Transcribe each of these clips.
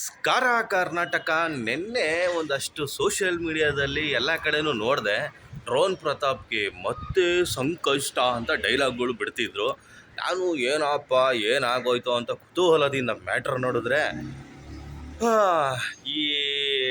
ಸ್ಕಾರ ಕರ್ನಾಟಕ ನಿನ್ನೆ ಒಂದಷ್ಟು ಸೋಷಿಯಲ್ ಮೀಡಿಯಾದಲ್ಲಿ ಎಲ್ಲ ಕಡೆನೂ ನೋಡಿದೆ. ಡ್ರೋನ್ ಪ್ರತಾಪ್ಗೆ ಮತ್ತೆ ಸಂಕಷ್ಟ ಅಂತ ಡೈಲಾಗ್ಗಳು ಬಿಡ್ತಿದ್ರು. ನಾನು ಏನಪ್ಪ, ಏನಾಗೋಯ್ತು ಅಂತ ಕುತೂಹಲದಿಂದ ಮ್ಯಾಟ್ರ್ ನೋಡಿದ್ರೆ ಈ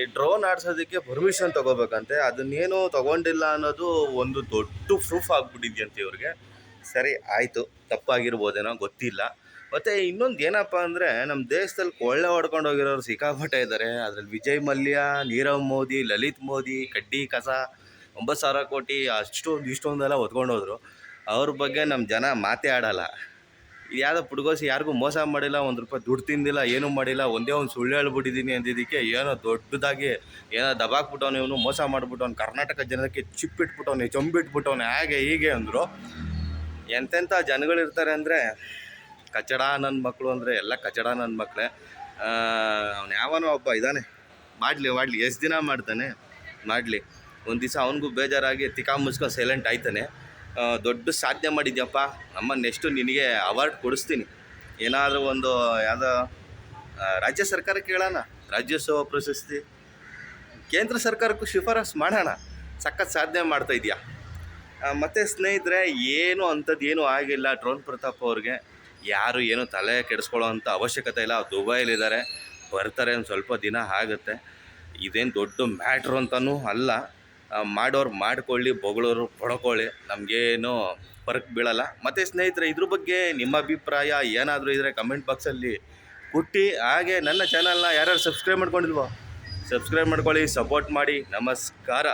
ಡ್ರೋನ್ ಆಡ್ಸೋದಕ್ಕೆ ಪರ್ಮಿಷನ್ ತೊಗೋಬೇಕಂತೆ. ಅದನ್ನೇನು ತಗೊಂಡಿಲ್ಲ ಅನ್ನೋದು ಒಂದು ದೊಡ್ಡ ಪ್ರೂಫ್ ಆಗ್ಬಿಟ್ಟಿದ್ಯಂತೆ ಇವ್ರಿಗೆ. ಸರಿ, ಆಯಿತು. ತಪ್ಪಾಗಿರ್ಬೋದೇನೋ ಗೊತ್ತಿಲ್ಲ. ಮತ್ತು ಇನ್ನೊಂದು ಏನಪ್ಪ ಅಂದರೆ ನಮ್ಮ ದೇಶದಲ್ಲಿ ಕೊಳ್ಳೆ ಹೊಡ್ಕೊಂಡು ಹೋಗಿರೋರು ಸಿಕ್ಕಾಪಟ್ಟೆ ಇದ್ದಾರೆ ಅದರಲ್ಲಿ ವಿಜಯ್ ಮಲ್ಯ, ನೀರವ್ ಮೋದಿ, ಲಲಿತ್ ಮೋದಿ, ಕಡ್ಡಿ ಕಸ ಒಂಬತ್ತು ಸಾವಿರ ಕೋಟಿ ಅಷ್ಟೊಂದು, ಇಷ್ಟೊಂದೆಲ್ಲ ಹೊತ್ಕೊಂಡು ಹೋದರು. ಅವ್ರ ಬಗ್ಗೆ ನಮ್ಮ ಜನ ಮಾತೇ ಆಡಲ್ಲ. ಯಾವುದೋ ಪುಡ್ಗೋಸಿ ಯಾರಿಗೂ ಮೋಸ ಮಾಡಿಲ್ಲ, ಒಂದು ರೂಪಾಯಿ ದುಡ್ಡು ತಿಂದಿಲ್ಲ, ಏನೂ ಮಾಡಿಲ್ಲ, ಒಂದೇ ಒಂದು ಸುಳ್ಳು ಹೇಳ್ಬಿಟ್ಟಿದ್ದೀನಿ ಅಂದಿದ್ದಕ್ಕೆ ಏನೋ ದೊಡ್ಡದಾಗಿ ಏನೋ ದಬಾಕ್ಬಿಟ್ಟವನು ಇವನು, ಮೋಸ ಮಾಡ್ಬಿಟ್ಟವ್ನು, ಕರ್ನಾಟಕ ಜನಕ್ಕೆ ಚಿಪ್ಪಿಟ್ಬಿಟ್ಟವ್ನೆ, ಚೊಂಬಿಟ್ಬಿಟ್ಟವ್ನೆ, ಹಾಗೆ ಹೀಗೆ ಅಂದರು. ಎಂತೆಂಥ ಜನಗಳಿರ್ತಾರೆ ಅಂದರೆ ಕಚಡ ನನ್ನ ಮಕ್ಕಳು ಅಂದರೆ ಎಲ್ಲ ಕಚಡ ನನ್ನ ಮಕ್ಕಳೇ ಅವ್ನು ಯಾವನೋ ಒಬ್ಬ ಇದ್ದಾನೆ ಮಾಡಲಿ ಮಾಡಲಿ, ಎಷ್ಟು ದಿನ ಮಾಡ್ತಾನೆ? ಮಾಡಲಿ. ಒಂದು ದಿವಸ ಅವನಿಗೂ ಬೇಜಾರಾಗಿ ತಿಕಾ ಮುಚ್ಕೊಂಡು ಸೈಲೆಂಟ್ ಆಯ್ತಾನೆ. ದೊಡ್ಡ ಸಾಧನೆ ಮಾಡಿದ್ಯಪ್ಪ. ನಮ್ಮ ನೆಕ್ಸ್ಟು ನಿನಗೆ ಅವಾರ್ಡ್ ಕೊಡಿಸ್ತೀನಿ. ಏನಾದರೂ ಒಂದು ಯಾವುದೋ ರಾಜ್ಯ ಸರ್ಕಾರ ಕೇಳೋಣ. ರಾಜ್ಯೋತ್ಸವ ಪ್ರಶಸ್ತಿ. ಕೇಂದ್ರ ಸರ್ಕಾರಕ್ಕೂ ಶಿಫಾರಸ್ ಮಾಡೋಣ. ಸಖತ್ ಸಾಧನೆ ಮಾಡ್ತಾ ಇದೆಯಾ. ಮತ್ತು ಸ್ನೇಹಿತರೆ, ಏನು ಅಂಥದ್ದು ಏನೂ ಆಗಿಲ್ಲ. ಡ್ರೋನ್ ಪ್ರತಾಪ್ ಅವ್ರಿಗೆ. ಯಾರು ಏನು ತಲೆ ಕೆಡಿಸ್ಕೊಳ್ಳೋ ಅಂಥ ಅವಶ್ಯಕತೆ ಇಲ್ಲ. ದುಬೈಲಿದ್ದಾರೆ ಬರ್ತಾರೆ ಒಂದು ಸ್ವಲ್ಪ ದಿನ ಆಗುತ್ತೆ. ಇದೇನು ದೊಡ್ಡ ಮ್ಯಾಟ್ರ್ ಅಂತಲೂ ಅಲ್ಲ. ಮಾಡೋರು ಮಾಡ್ಕೊಳ್ಳಿ, ಬೊಗಳೋರು ಪಡ್ಕೊಳ್ಳಿ. ನಮಗೇನು ಫರ್ಕ್ ಬೀಳಲ್ಲ. ಮತ್ತು ಸ್ನೇಹಿತರೆ, ಇದ್ರ ಬಗ್ಗೆ ನಿಮ್ಮ ಅಭಿಪ್ರಾಯ ಏನಾದರೂ ಇದ್ದರೆ ಕಮೆಂಟ್ ಬಾಕ್ಸಲ್ಲಿ ಹುಟ್ಟಿ ಹಾಗೆ ನನ್ನ ಚಾನಲ್ನ ಯಾರ್ಯಾರು ಸಬ್ಸ್ಕ್ರೈಬ್ ಮಾಡ್ಕೊಂಡಿಲ್ವೋ ಸಬ್ಸ್ಕ್ರೈಬ್ ಮಾಡ್ಕೊಳ್ಳಿ ಸಪೋರ್ಟ್ ಮಾಡಿ. ನಮಸ್ಕಾರ.